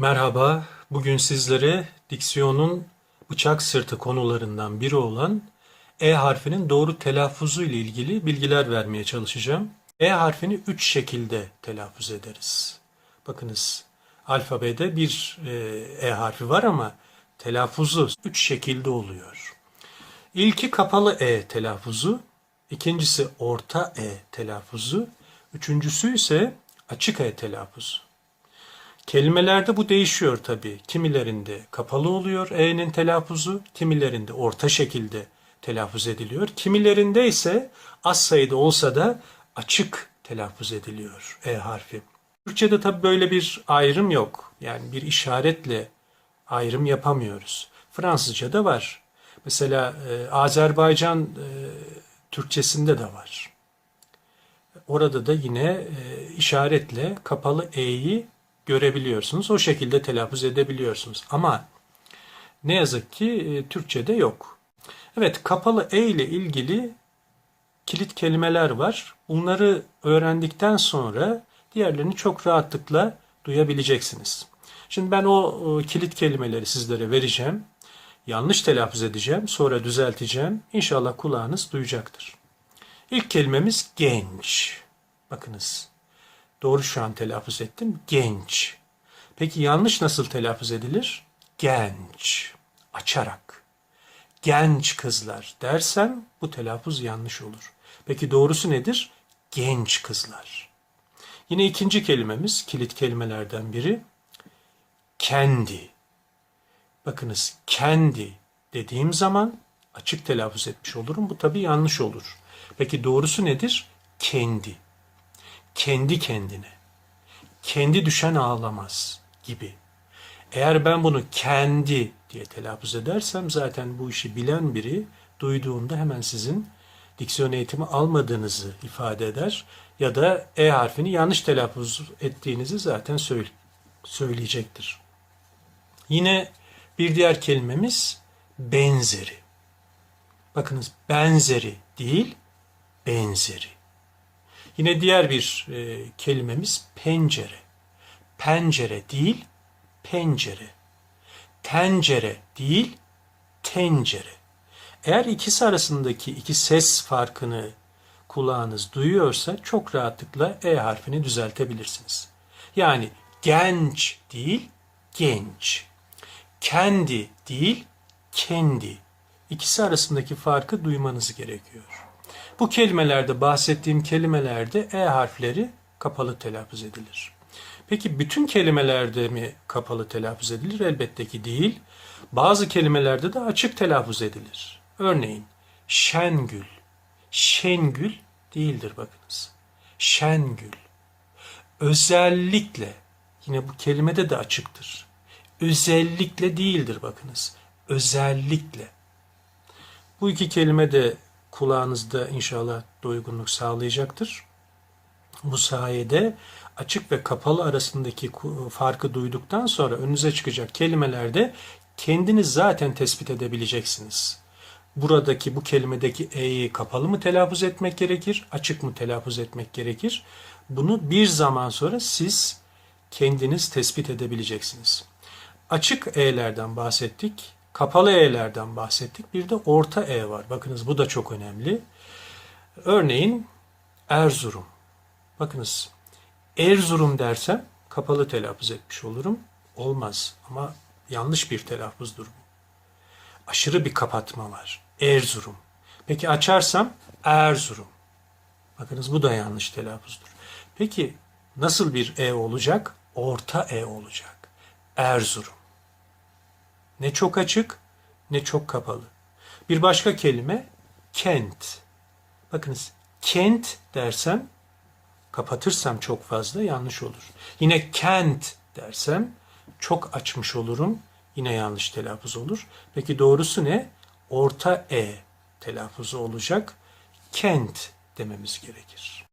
Merhaba, bugün sizlere diksiyonun bıçak sırtı konularından biri olan E harfinin doğru telaffuzu ile ilgili bilgiler vermeye çalışacağım. E harfini üç şekilde telaffuz ederiz. Bakınız, alfabede bir e, E harfi var ama telaffuzu üç şekilde oluyor. İlki kapalı E telaffuzu, ikincisi orta E telaffuzu, üçüncüsü ise açık E telaffuzu. Kelimelerde bu değişiyor tabii. Kimilerinde kapalı oluyor E'nin telaffuzu, kimilerinde orta şekilde telaffuz ediliyor. Kimilerinde ise az sayıda olsa da açık telaffuz ediliyor E harfi. Türkçe'de tabii böyle bir ayrım yok. Yani bir işaretle ayrım yapamıyoruz. Fransızca'da var. Mesela e, Azerbaycan e, Türkçesinde de var. Orada da yine e, işaretle kapalı e'yi görebiliyorsunuz. O şekilde telaffuz edebiliyorsunuz. Ama ne yazık ki e, Türkçe'de yok. Evet, kapalı e ile ilgili kilit kelimeler var. Bunları öğrendikten sonra diğerlerini çok rahatlıkla duyabileceksiniz. Şimdi ben o kilit kelimeleri sizlere vereceğim. Yanlış telaffuz edeceğim, sonra düzelteceğim. İnşallah kulağınız duyacaktır. İlk kelimemiz genç. Bakınız. Doğru şu an telaffuz ettim. Genç. Peki yanlış nasıl telaffuz edilir? Genç. Açarak. Genç kızlar dersem bu telaffuz yanlış olur. Peki doğrusu nedir? Genç kızlar. Yine ikinci kelimemiz kilit kelimelerden biri kendi. Bakınız kendi dediğim zaman açık telaffuz etmiş olurum. Bu tabii yanlış olur. Peki doğrusu nedir? Kendi. Kendi kendine. Kendi düşen ağlamaz gibi. Eğer ben bunu kendi diye telaffuz edersem zaten bu işi bilen biri duyduğunda hemen sizin diksiyon eğitimi almadığınızı ifade eder ya da E harfini yanlış telaffuz ettiğinizi zaten söyleyecektir. Yine bir diğer kelimemiz benzeri. Bakınız benzeri değil, benzeri. Yine diğer bir e, kelimemiz pencere. Pencere değil, pencere. Tencere değil, tencere. Eğer ikisi arasındaki iki ses farkını kulağınız duyuyorsa çok rahatlıkla E harfini düzeltebilirsiniz. Yani genç değil, genç. Kendi değil, kendi. İkisi arasındaki farkı duymanız gerekiyor. Bu kelimelerde bahsettiğim kelimelerde E harfleri kapalı telaffuz edilir. Peki bütün kelimelerde mi kapalı telaffuz edilir? Elbette ki değil. Bazı kelimelerde de açık telaffuz edilir. Örneğin şengül. Şengül değildir bakınız. Şengül. Özellikle yine bu kelimede de açıktır. Özellikle değildir bakınız. Özellikle. Bu iki kelime de kulağınızda inşallah doygunluk sağlayacaktır. Bu sayede açık ve kapalı arasındaki farkı duyduktan sonra önünüze çıkacak kelimelerde kendiniz zaten tespit edebileceksiniz. Buradaki bu kelimedeki e'yi kapalı mı telaffuz etmek gerekir, açık mı telaffuz etmek gerekir? Bunu bir zaman sonra siz kendiniz tespit edebileceksiniz. Açık e'lerden bahsettik. Kapalı e'lerden bahsettik. Bir de orta e var. Bakınız bu da çok önemli. Örneğin Erzurum. Bakınız Erzurum dersem kapalı telaffuz etmiş olurum. Olmaz ama yanlış bir telaffuzdur bu. Aşırı bir kapatma var. Erzurum. Peki açarsam Erzurum. Bakınız bu da yanlış telaffuzdur. Peki nasıl bir e olacak? Orta e olacak. Erzurum. Ne çok açık ne çok kapalı. Bir başka kelime kent. Bakınız kent dersem kapatırsam çok fazla yanlış olur. Yine kent dersem çok açmış olurum. Yine yanlış telaffuz olur. Peki doğrusu ne? Orta e telaffuzu olacak. Kent dememiz gerekir.